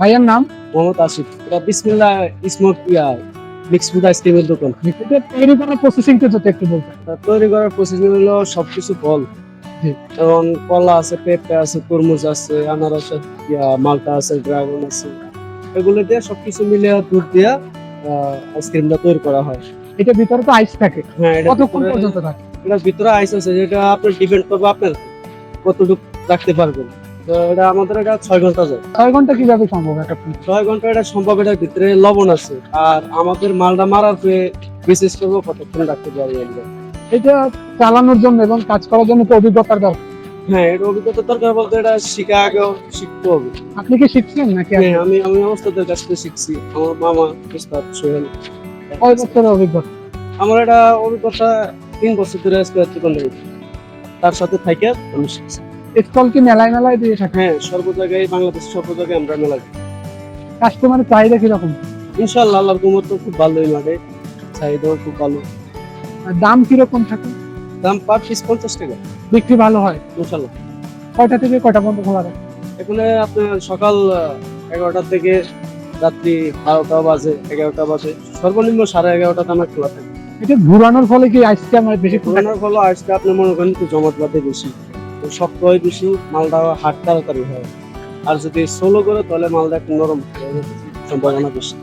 ভাইয়ের নাম? মোহাম্মদ আসিফ। এটা বিসমিল্লাহ স্মোক ইয়া মিক্স ফুড আইসক্রিমের দোকান। এটা তৈরি করার প্রসেসিংটা যদি একটু বলতেন। তৈরি করার প্রসেসিং হলো সবকিছু ফল। এবং কলা আছে পেঁপে আছে তরমুজ আছে আনারস মালটা আছে ড্রাগন আছে। এগুলো দিয়ে সবকিছু মিলে দুধ দিয়ে আইসক্রিমটা তৈরি করা হয়। এটা ভিতরে তো আইস থাকে। হ্যাঁ এটা কতক্ষণ পর্যন্ত থাকে? এটার ভিতরে আইস আছে যেটা আপনার ডিপেন্ড করবে আপনার কতটুকু রাখতে পারবেন। তো এটা আমাদের এটা ছয় ঘণ্টা যায় ছয় ঘণ্টা কীভাবে সম্ভব একটা ছয় ঘণ্টা এটা সম্ভব এটার ভিতরে লবণ আছে। আর আমাদের মালটা মারার পরে বিশেষ করব কতক্ষণ রাখতে আমরা। এটা চালানোর জন্য এবং কাজ করার জন্য অভিজ্ঞতার দরকার? হ্যাঁ এটা অভিজ্ঞতা দরকার বলতে এটা শিখা আগেও শিখতে হবে। আপনি কি শিখছেন নাকি? হ্যাঁ আমি আমি অবস্থাদের কাছ থেকে শিখছি। আমার মামা উস্তাদ সোহেল। কয় বছরের অভিজ্ঞতা? আমার এটা অভিজ্ঞতা তিন বছর ধরে আজকে তার সাথে থাকে আমি শিখছি। স্টল কি মেলায় মেলায় দিয়ে থাকে? হ্যাঁ সর্ব জায়গায় বাংলাদেশ সর্ব জায়গায় আমরা মেলা দিই। কাস্টমারের চাহিদা কীরকম? ইনশাল্লাহ আল্লাহর তো খুব ভালোই লাগে। চাহিদাও খুব ভালো। আর দাম কীরকম থাকে? দাম পার পিস পঞ্চাশ টাকা। বিক্রি ভালো হয়? ইনশাল্লাহ কয়টা থেকে কয়টা পর্যন্ত খোলা থাকে? এখানে আপনার সকাল এগারোটা থেকে রাত্রি বারোটা বাজে এগারোটা বাজে। সর্বনিম্ন সাড়ে এগারোটাতে আমার খোলা থাকে। এটা ঘুরানোর ফলে কি আইসটা আমার বেশি ফুল পুরানোর ফলে আজকে আপনি মনে করেন একটু জমাট বাঁধে বেশি। তো শক্ত হয় বেশি, মালটা হাট তাড়াতাড়ি হয়। আর যদি সোলো করে, তাহলে মালদা একটু নরম সম্ভাবনা বেশি।